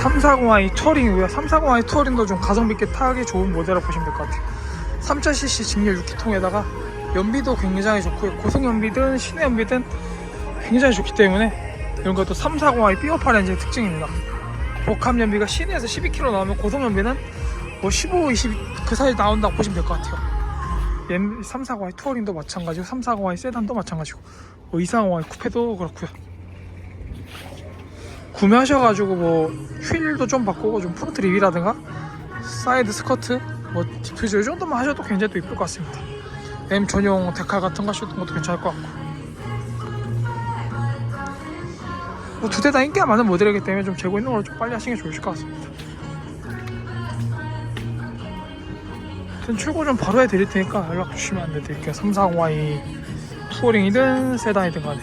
340i 투어링이고요. 340i 투어링도 좀 가성비 있게 타기 좋은 모델이라고 보시면 될 것 같아요. 3.cc 직렬 6기통에다가 연비도 굉장히 좋고요. 고속 연비든 시내 연비든 굉장히 좋기 때문에 이런 것도 340i 삐오파 렌즈의 특징입니다. 복합 연비가 시내에서 12km 나오면 고속 연비는 뭐 15, 20 그 사이 나온다고 보시면 될 것 같아요. 340i 투어링도 마찬가지고 340i 세단도 마찬가지고 뭐 240i 쿠페도 그렇고요 구매하셔가지고 뭐 휠도 좀 바꾸고 좀 프론트 리뷰라든가 사이드 스커트 뭐 디퓨저 이 정도만 하셔도 굉장히 또 이쁠 것 같습니다. M 전용 데칼 같은 거 하셔도 것도 괜찮을 것 같고. 뭐 두 대 다 인기가 많은 모델이기 때문에 좀 재고 있는 걸로 좀 빨리 하시는 게 좋으실 것 같습니다. 아무튼 출고 좀 바로 해드릴 테니까 연락 주시면 안드릴게요 340i 투어링이든 세단이든 간에